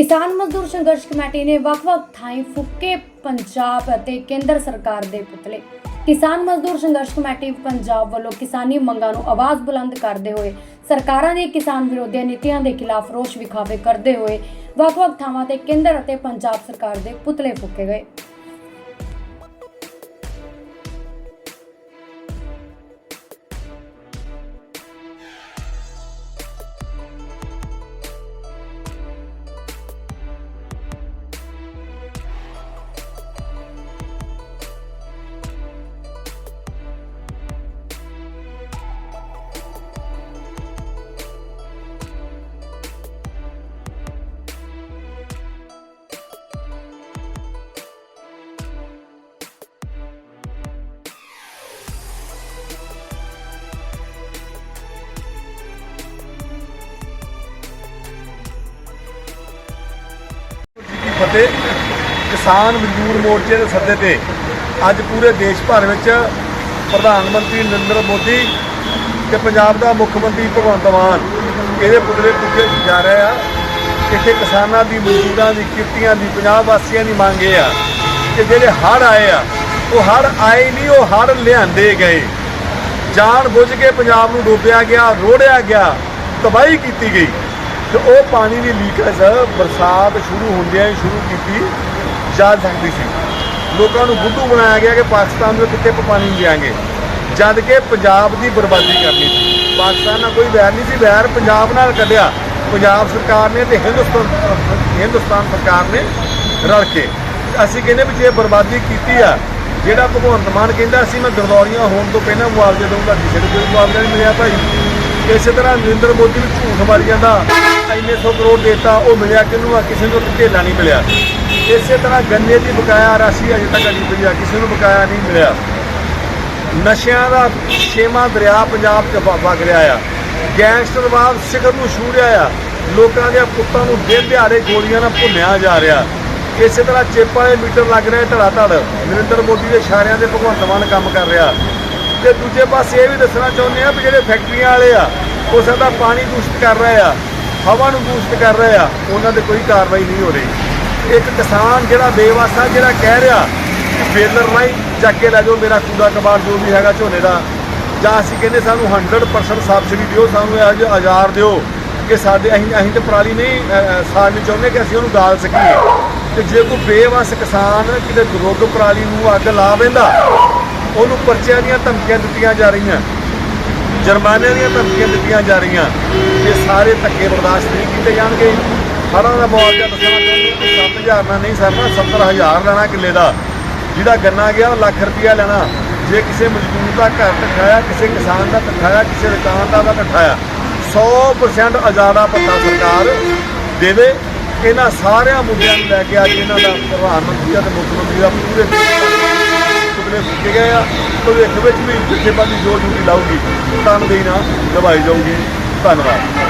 ਕਿਸਾਨ ਮਜ਼ਦੂਰ ਸੰਘਰਸ਼ ਕਮੇਟੀ ਨੇ ਵੱਖ-ਵੱਖ ਥਾਈਂ ਫੁੱਕੇ ਪੰਜਾਬ ਅਤੇ ਕੇਂਦਰ ਸਰਕਾਰ ਦੇ ਪੁਤਲੇ। ਕਿਸਾਨ ਮਜ਼ਦੂਰ ਸੰਘਰਸ਼ ਕਮੇਟੀ ਪੰਜਾਬ ਵੱਲੋਂ ਕਿਸਾਨੀ ਮੰਗਾਂ ਨੂੰ ਆਵਾਜ਼ ਬੁਲੰਦ ਕਰਦੇ ਹੋਏ ਸਰਕਾਰਾਂ ਦੀ ਕਿਸਾਨ ਵਿਰੋਧੀ ਨੀਤੀਆਂ ਦੇ ਖਿਲਾਫ ਰੋਸ ਵਿਖਾਵੇ ਕਰਦੇ ਹੋਏ ਵੱਖ-ਵੱਖ ਥਾਵਾਂ ਤੇ ਕੇਂਦਰ ਅਤੇ ਪੰਜਾਬ ਸਰਕਾਰ ਦੇ ਪੁਤਲੇ ਫੂਕੇ ਗਏ। ਫਤਿਹ ਕਿਸਾਨ ਮਜ਼ਦੂਰ ਮੋਰਚੇ ਦੇ ਸੱਦੇ ਤੇ ਅੱਜ ਪੂਰੇ ਦੇਸ਼ ਭਰ ਵਿੱਚ ਪ੍ਰਧਾਨ ਮੰਤਰੀ ਨਰਿੰਦਰ ਮੋਦੀ ਤੇ ਪੰਜਾਬ ਦਾ ਮੁੱਖ ਮੰਤਰੀ ਭਗਵੰਤ ਮਾਨ ਇਹਦੇ ਪੁਤਲੇ ਪੁੱਜੇ ਜਾ ਰਹੇ ਆ। ਇੱਥੇ ਕਿਸਾਨਾਂ ਦੀ ਮਜ਼ਦੂਰਾਂ ਦੀ ਕਿਰਤੀਆਂ ਦੀ, ਪੰਜਾਬ ਵਾਸੀਆਂ ਦੀ ਮੰਗ ਇਹ ਆ ਕਿ ਜਿਹੜੇ ਹੜ੍ਹ ਆਏ ਆ, ਉਹ ਹੜ੍ਹ ਆਏ ਨਹੀਂ, ਉਹ ਹੜ੍ਹ ਲਿਆਂਦੇ ਗਏ। ਜਾਣ ਬੁੱਝ ਕੇ ਪੰਜਾਬ ਨੂੰ ਡੋਬਿਆ ਗਿਆ, ਰੋੜਿਆ ਗਿਆ, ਤਬਾਹੀ ਕੀਤੀ ਗਈ। ਤੇ ਉਹ ਪਾਣੀ ਦੀ ਲੀਕੇਜ ਬਰਸਾਤ ਸ਼ੁਰੂ ਹੁੰਦਿਆਂ ਹੀ, ਸ਼ੁਰੂ ਕੀਤੀ ਜਾ ਸਕਦੀ ਸੀ। ਲੋਕਾਂ ਨੂੰ ਬੁੱਧੂ ਬਣਾਇਆ ਗਿਆ ਕਿ ਪਾਕਿਸਤਾਨ ਨੂੰ ਕਿੱਥੇ ਪਾਣੀ ਨਹੀਂ ਦਿਆਂਗੇ। ਜਦ ਕਿ ਪੰਜਾਬ ਦੀ ਬਰਬਾਦੀ ਕਰਨੀ ਸੀ। ਪਾਕਿਸਤਾਨ ਨਾਲ ਕੋਈ ਵੈਰ ਨਹੀਂ ਸੀ, ਵੈਰ ਪੰਜਾਬ ਨਾਲ ਕੱਢਿਆ। ਪੰਜਾਬ ਸਰਕਾਰ ਨੇ ਤੇ ਹਿੰਦੁਸਤਾਨ ਹਿੰਦੁਸਤਾਨ ਸਰਕਾਰ ਨੇ ਰਲ ਕੇ। ਅਸੀਂ ਕਹਿੰਦੇ ਵੀ ਜੇ ਬਰਬਾਦੀ ਕੀਤੀ ਆ, ਜਿਹੜਾ ਭਗਵੰਤ ਮਾਨ ਕਹਿੰਦਾ ਸੀ, ਮੈਂ ਗਰਦੌਰੀਆਂ ਹੋਣ ਤੋਂ ਪਹਿਲਾਂ ਮੁਆਵਜ਼ਾ ਦਊਂਗਾ, ਕਿਸੇ ਨੂੰ ਕੋਈ ਮੁਆਵਜ਼ਾ ਨਹੀਂ ਮਿਲਿਆ ਭਾਈ। ਇਸੇ ਤਰ੍ਹਾਂ ਨਰਿੰਦਰ ਮੋਦੀ ਨੂੰ ਝੂਠ ਮਾਰੀ ਜਾਂਦਾ ਇੰਨੇ ਸੌ ਕਰੋੜ ਦੇਤਾ, ਉਹ ਮਿਲਿਆ ਕਿਹਨੂੰ? ਆ ਕਿਸੇ ਨੂੰ ਧੇਲਾ ਨਹੀਂ ਮਿਲਿਆ। ਇਸੇ ਤਰ੍ਹਾਂ ਗੰਨੇ ਦੀ ਬਕਾਇਆ ਰਾਸ਼ੀ ਅਜੇ ਤੱਕ ਨਹੀਂ ਪਈ ਆ, ਕਿਸੇ ਨੂੰ ਬਕਾਇਆ ਨਹੀਂ ਮਿਲਿਆ। ਨਸ਼ਿਆਂ ਦਾ ਛੇਵਾਂ ਦਰਿਆ ਪੰਜਾਬ 'ਚ ਵਗ ਰਿਹਾ ਆ। ਗੈਂਗਸਟਰਵਾਦ ਸਿਖਰ ਨੂੰ ਛੂ ਰਿਹਾ ਆ। ਲੋਕਾਂ ਦੇ ਪੁੱਤਾਂ ਨੂੰ ਦਿਨ ਦਿਹਾੜੇ ਗੋਲੀਆਂ ਨਾਲ ਭੁੰਨਿਆ ਜਾ ਰਿਹਾ। ਇਸੇ ਤਰ੍ਹਾਂ ਚਿੱਪ ਵਾਲੇ ਮੀਟਰ ਲੱਗ ਰਹੇ ਧੜਾ ਧੜ ਨਰਿੰਦਰ ਮੋਦੀ ਦੇ ਇਸ਼ਾਰਿਆਂ ਦੇ ਭਗਵੰਤ ਮਾਨ ਕੰਮ ਕਰ ਰਿਹਾ। ਤੇ ਦੂਜੇ ਪਾਸੇ ਇਹ ਵੀ ਦੱਸਣਾ ਚਾਹੁੰਦੇ ਆ ਵੀ ਜਿਹੜੇ ਫੈਕਟਰੀਆਂ ਵਾਲੇ ਆ ਉਹ ਸਦਾ ਪਾਣੀ ਦੂਸ਼ਿਤ ਕਰ ਰਹੇ ਆ ਹਵਾ ਨੂੰ ਦੂਸ਼ਿਤ ਕਰ ਰਹੇ ਆ ਉਹਨਾਂ ਤੇ ਕੋਈ ਕਾਰਵਾਈ ਨਹੀਂ ਹੋ ਰਹੀ। ਇੱਕ ਕਿਸਾਨ ਜਿਹੜਾ ਬੇਵਾਸਾ ਜਿਹੜਾ ਕਹਿ ਰਿਹਾ ਕਿ ਬੇਲਰ ਰਾਹੀਂ ਚੱਕ ਕੇ ਲੈ ਜਾਓ ਮੇਰਾ ਕੂੜਾ ਕਬਾੜ ਜੋ ਵੀ ਹੈਗਾ ਝੋਨੇ ਦਾ ਜਾਂ ਅਸੀਂ ਕਹਿੰਦੇ ਸਾਨੂੰ 100% ਸਬਸਿਡੀ ਦਿਓ ਸਾਨੂੰ ਇਹ ਜਿਹੇ ਆਜ਼ਾਰ ਦਿਓ ਕਿ ਸਾਡੇ ਅਸੀਂ ਅਸੀਂ ਤੇ ਪਰਾਲੀ ਨਹੀਂ ਅ, ਸਾੜਨੀ ਚਾਹੁੰਦੇ ਕਿ ਅਸੀਂ ਉਹਨੂੰ ਗਾਲ ਸਕੀਏ। ਤੇ ਜੇ ਕੋਈ ਬੇਵਸ ਕਿਸਾਨ ਕਿਤੇ ਰੁੱਗ ਪਰਾਲੀ ਨੂੰ ਅੱਗ ਲਾ ਬੈਂਦਾ ਉਹਨੂੰ ਪਰਚਿਆਂ ਦੀਆਂ ਧਮਕੀਆਂ ਦਿੱਤੀਆਂ ਜਾ ਰਹੀਆਂ। ਜੁਰਮਾਨਿਆਂ ਦੀਆਂ ਧਮਕੀਆਂ ਦਿੱਤੀਆਂ ਜਾ ਰਹੀਆਂ। ਇਹ ਸਾਰੇ ਧੱਕੇ ਬਰਦਾਸ਼ਤ ਨਹੀਂ ਕੀਤੇ ਜਾਣਗੇ। ਹੜ੍ਹਾਂ ਦਾ ਮੁਆਵਜ਼ਾ ਦੱਸਣਾ ਚਾਹੁੰਦੇ ਕਿ 7000 ਨਾਲ ਨਹੀਂ ਸਰਨਾ 70000 ਲੈਣਾ ਕਿੱਲੇ ਦਾ। ਜਿਹਦਾ ਗੰਨਾ ਗਿਆ, ਉਹ ਲੱਖ ਰੁਪਇਆ ਲੈਣਾ। ਜੇ ਕਿਸੇ ਮਜ਼ਦੂਰ ਦਾ ਘਰ ਟਖਾਇਆ ਕਿਸੇ ਕਿਸਾਨ ਦਾ ਟਖਾਇਆ ਕਿਸੇ ਦੁਕਾਨਦਾਰ ਦਾ ਟਖਾਇਆ 100% ਆਜ਼ਾਦਾ ਪੱਤਾ ਸਰਕਾਰ ਦੇਵੇ। ਇਹਨਾਂ ਸਾਰਿਆਂ ਮੁੱਦਿਆਂ ਨੂੰ ਲੈ ਕੇ ਅੱਜ ਇਹਨਾਂ ਦਾ ਪ੍ਰਧਾਨ ਮੰਤਰੀ ਅਤੇ ਮੁੱਖ ਮੰਤਰੀ ਦਾ ਪੂਰੇ ਸੁਪਨੇ ਫੁੱਕੇ ਗਏ ਆ ਭਵਿੱਖ ਵਿੱਚ ਵੀ ਜਥੇਬੰਦੀ ਜੋ ਡਿਊਟੀ ਲਾਊਗੀ, ਤਨਦੇਹੀ ਨਾਲ ਨਿਭਾਈ ਜਾਊਗੀ। ਧੰਨਵਾਦ।